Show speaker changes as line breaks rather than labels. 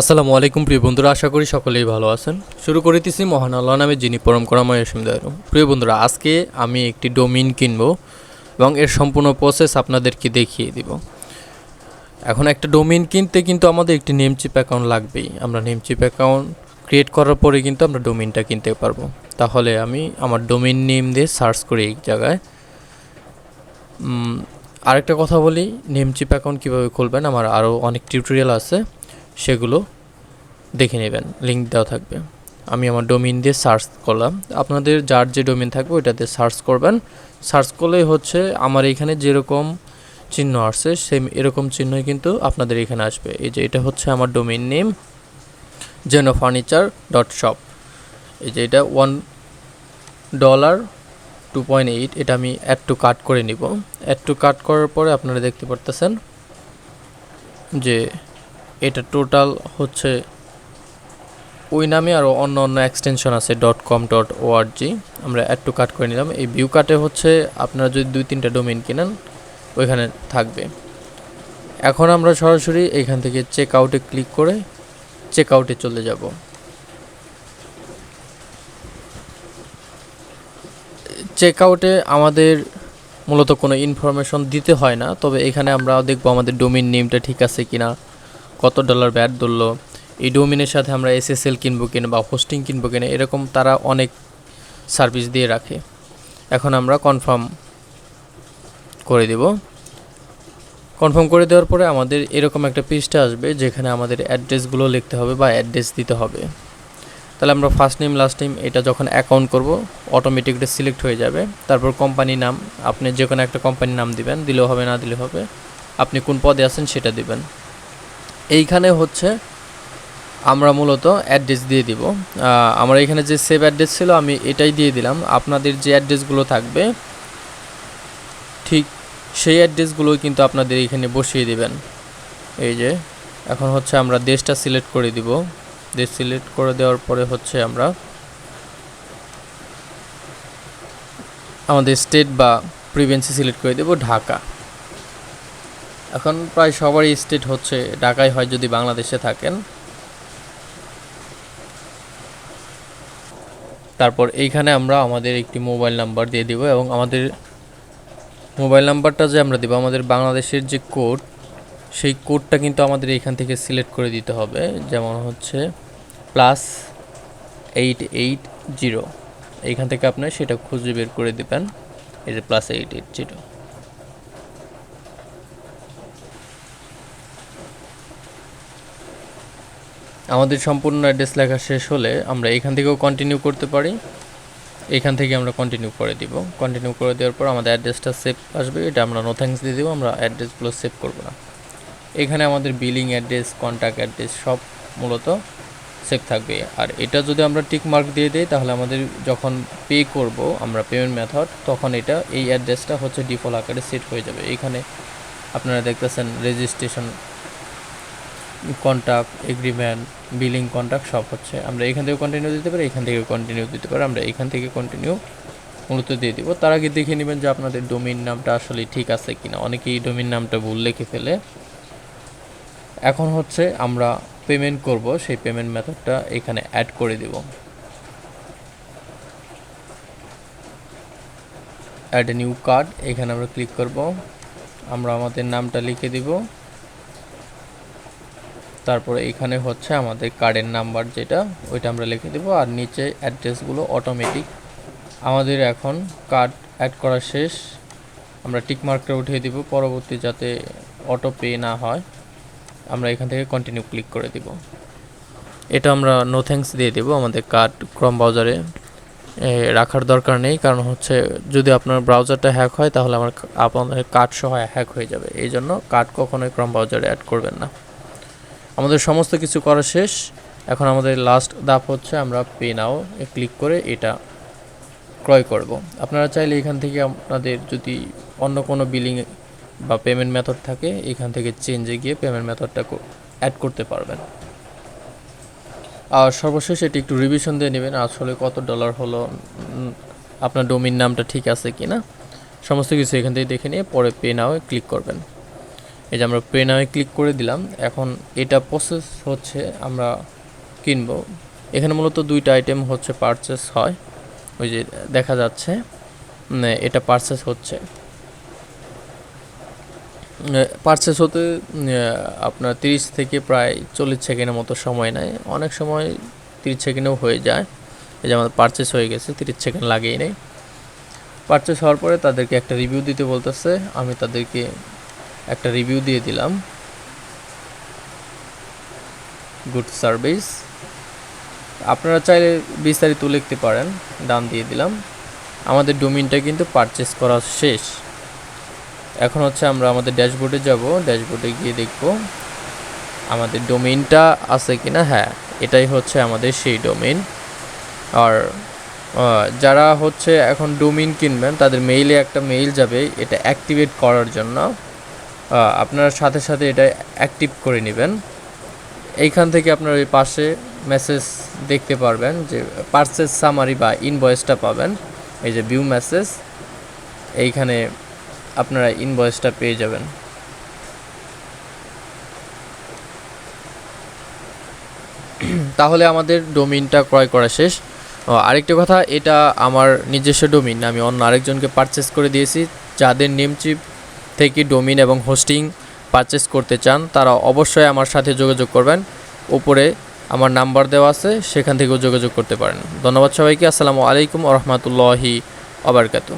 আসসালামু আলাইকুম, প্রিয় বন্ধুরা, আশা করি সকলেই ভালো আছেন। শুরু করিতেছি মহান আল্লাহ নামে যিনি পরম করাময় অসীমদয়ালু প্রিয় বন্ধুরা, আজকে আমি একটি ডোমিন কিনবো এবং এর সম্পূর্ণ প্রসেস আপনাদেরকে দেখিয়ে দিব। এখন একটা ডোমিন কিনতে কিন্তু আমাদের একটি নেমচিপ অ্যাকাউন্ট লাগবেই। আমরা নেমচিপ অ্যাকাউন্ট ক্রিয়েট করার পরে কিন্তু আমরা ডোমিনটা কিনতে পারব। তাহলে আমি আমার ডোমিন নেম দিয়ে সার্চ করি এই জায়গায়। আরেকটা কথা বলি নেমচিপ অ্যাকাউন্ট কীভাবে খুলবেন? আমার আরও অনেক টিউটোরিয়াল আছে। সেগুলো দেখে নেবেন লিঙ্ক দেওয়া থাকবে। আমি আমার ডোমিন দিয়ে সার্চ করলাম। আপনাদের যার যে ডোমিন থাকবে ওইটাতে সার্চ করবেন। সার্চ করলেই হচ্ছে আমার এখানে যেরকম চিহ্ন আসছে সেম এরকম চিহ্নই কিন্তু আপনাদের এখানে আসবে। এই যে এটা হচ্ছে আমার domain name জেনো furniture dot shop এই যে এটা one dollar two point eight এটা আমি অ্যাড টু কাট করে নিব। অ্যাড টু কাট করার পরে আপনারা দেখতে পারতেছেন যে এটা টোটাল হচ্ছে ওই নামে আরও অন্য অন্য এক্সটেনশন আছে ডট কম ডট ওআরজি আমরা অ্যাড টু কাট করে নিলাম। এই ভিউ কাটে হচ্ছে আপনারা যদি দুই তিনটা ডোমেন কিনেন, ওইখানে থাকবে। এখন আমরা সরাসরি এখান থেকে চেক আউটে ক্লিক করে চেক আউটে চলে যাব। চেক আউটে আমাদের মূলত কোনো ইনফরমেশন দিতে হয় না, তবে এখানে আমরা দেখব আমাদের ডোমিন নেমটা ঠিক আছে কিনা। কত ডলার ব্যাট ধরলো, এই ডোমিনের সাথে আমরা এসএসএল কিনবো কিনা বা হোস্টিং কিনবো কিনা, এরকম তারা অনেক সার্ভিস দিয়ে রাখে। এখন আমরা কনফার্ম করে দেব। কনফার্ম করে দেওয়ার পরে আমাদের এরকম একটা পৃষ্ঠা আসবে, যেখানে আমাদের অ্যাড্রেসগুলো লিখতে হবে বা অ্যাড্রেস দিতে হবে। তাহলে আমরা ফার্স্ট নেম লাস্ট নেম এটা যখন অ্যাকাউন্ট করব অটোমেটিকলি সিলেক্ট হয়ে যাবে। তারপর কোম্পানি নাম, আপনি যে কোনো একটা কোম্পানির নাম দিবেন, দিলেও হবে, না দিলে হবে। আপনি কোন পদে আছেন সেটা দিবেন। এইখানে হচ্ছে আমরা মূলত অ্যাড্রেস দিয়ে দিব। আমার এখানে যে সেভ অ্যাড্রেস ছিল, আমি এটাই দিয়ে দিলাম। আপনাদের যে অ্যাড্রেসগুলো থাকবে, ঠিক সেই অ্যাড্রেসগুলোই কিন্তু আপনাদের এখানে বসিয়ে দিবেন। এই যে, এখন হচ্ছে আমরা দেশটা সিলেক্ট করে দিব। দেশ সিলেক্ট করে দেওয়ার পরে হচ্ছে আমরা আমাদের স্টেট বা প্রিভেন্সি সিলেক্ট করে দেব, ঢাকা। এখন প্রায় সবারই স্টেট হচ্ছে, ঢাকায় হয় যদি বাংলাদেশে থাকেন। তারপর এইখানে আমরা আমাদের একটি মোবাইল নাম্বার দিয়ে দিব এবং আমাদের মোবাইল নাম্বারটা যে আমরা দেবো, আমাদের বাংলাদেশের যে কোড, সেই কোডটা কিন্তু আমাদের এখান থেকে সিলেক্ট করে দিতে হবে। যেমন হচ্ছে প্লাস এইট এইট জিরো। এইখান থেকে আপনি সেটা খুঁজে বের করে দিবেন। এই যে প্লাস এইট এইট জিরো। আমাদের সম্পূর্ণ অ্যাড্রেস লেখা শেষ হলে আমরা এখান থেকেও কন্টিনিউ করতে পারি। এখান থেকে আমরা কন্টিনিউ করে দিব। কন্টিনিউ করে দেওয়ার পর আমাদের অ্যাড্রেসটা সেভ আসবে। এটা আমরা নো থ্যাঙ্কস দিয়ে দেবো, আমরা অ্যাড্রেসগুলো সেভ করব না। এখানে আমাদের বিলিং অ্যাড্রেস কন্ট্যাক্ট অ্যাড্রেস সব মূলত সেভ থাকবে। আর এটা যদি আমরা টিক মার্ক দিয়ে দিই, তাহলে আমাদের যখন পে করব, আমরা পেমেন্ট মেথড তখন এটা এই অ্যাড্রেসটা হচ্ছে ডিফল্ট আকারে সেট হয়ে যাবে। এখানে আপনারা দেখতেছেন registration contact agreement billing contact সব হচ্ছে। আমরা এখান থেকে কন্টিনিউ দিতে পারি, এখান থেকে কন্টিনিউ দিতে পারি। আমরা এখান থেকে কন্টিনিউ মূলত দিয়ে দিব। তার আগে দেখে নেবেন যে আপনাদের ডোমিন নামটা আসলে ঠিক আছে কিনা। অনেকেই ডোমিন নামটা ভুল লিখে ফেলে। এখন হচ্ছে আমরা পেমেন্ট করব, সেই পেমেন্ট মেথডটা এখানে অ্যাড করে দিব। অ্যাড নিউ কার্ড এখানে আমরা ক্লিক করব। আমরা আমাদের নামটা লিখে দিব। তারপরে এখানে হচ্ছে আমাদের কার্ডের নাম্বার যেটা, ওইটা আমরা লিখে দেবো। আর নিচে অ্যাড্রেসগুলো অটোমেটিক আমাদের এখন কার্ড অ্যাড করা শেষ। আমরা টিক মার্কটা উঠিয়ে দিব। পরবর্তী যাতে অটো পে না হয়, আমরা এখান থেকে কন্টিনিউ ক্লিক করে দিব। এটা আমরা নো থ্যাঙ্কস দিয়ে দেবো আমাদের কার্ড ক্রম ব্রাউজারে রাখার দরকার নেই, কারণ হচ্ছে যদি আপনার ব্রাউজারটা হ্যাক হয়, তাহলে আমার আপনাদের কার্ড সহ হ্যাক হয়ে যাবে। এই জন্য কার্ড কখনোই ক্রম ব্রাউজারে অ্যাড করবেন না। আমাদের সমস্ত কিছু করা শেষ। এখন আমাদের লাস্ট ধাপ হচ্ছে আমরা পে নাও এ ক্লিক করে এটা ক্রয় করব। আপনারা চাইলে এখান থেকে আপনাদের যদি অন্য কোনো বিলিং বা পেমেন্ট মেথড থাকে, এখান থেকে চেঞ্জে গিয়ে পেমেন্ট মেথডটা অ্যাড করতে পারবেন। আর সর্বশেষ এটি একটু রিভিশন দিয়ে নেবেন, আসলে কত ডলার হলো আপনার ডোমিন নামটা ঠিক আছে কি না সমস্ত কিছু এখান থেকে দেখে নিয়ে পরে পে নাও ক্লিক করবেন। এই যে আমরা পে নামে ক্লিক করে দিলাম, এখন এটা প্রসেস হচ্ছে আমরা কিনবো। এখানে মূলত দুইটা আইটেম হচ্ছে পারচেস হয়। ওই যে দেখা যাচ্ছে এটা পারচেস হচ্ছে। পারচেস হতে আপনার তিরিশ থেকে প্রায় চল্লিশ সেকেন্ডের মতো সময় নেয়। অনেক সময় তিরিশ সেকেন্ডেও হয়ে যায়। এই যে আমাদের পারচেস হয়ে গেছে, তিরিশ সেকেন্ড লাগেই নেই। পারচেস হওয়ার পরে তাদেরকে একটা রিভিউ দিতে বলতেছে। আমি তাদেরকে একটা রিভিউ দিয়ে দিলাম। গুড সার্ভিস আপনারা চাইলে বিস্তারিত লিখতে পারেন, দাম দিয়ে দিলাম। আমাদের ডোমিনটা কিন্তু পারচেস করা শেষ। এখন হচ্ছে আমরা আমাদের ড্যাশবোর্ডে যাব। ড্যাশবোর্ডে গিয়ে দেখব আমাদের ডোমেইনটা আছে কিনা। হ্যাঁ এটাই হচ্ছে আমাদের সেই ডোমেইন আর যারা হচ্ছে এখন ডোমিন কিনবেন, তাদের মেইলে একটা মেইল যাবে। এটা অ্যাক্টিভেট করার জন্য। আপনারা সাথে সাথে এটা অ্যাক্টিভ করে নেবেন। এইখান থেকে আপনার ওই পাশে মেসেজ দেখতে পারবেন যে পার্সেস সামারি বা ইনভয়েসটা পাবেন। এই যে ভিউ মেসেজ এইখানে আপনারা ইনভয়েসটা পেয়ে যাবেন। তাহলে আমাদের ডোমিনটা ক্রয় করা শেষ। আরেকটা কথা, এটা আমার নিজস্ব ডোমিন আমি অন্য আরেকজনকে পারচেস করে দিয়েছি। যাদের নেমচিপ থেকে ডোমিন এবং হোস্টিং পারচেস করতে চান, তারা অবশ্যই আমার সাথে যোগাযোগ করবেন। উপরে আমার নাম্বার দেওয়া আছে, সেখান থেকেও যোগাযোগ করতে পারেন। ধন্যবাদ সবাইকে, আসসালামু আলাইকুম রহমতুল্লাহি আবরকাতু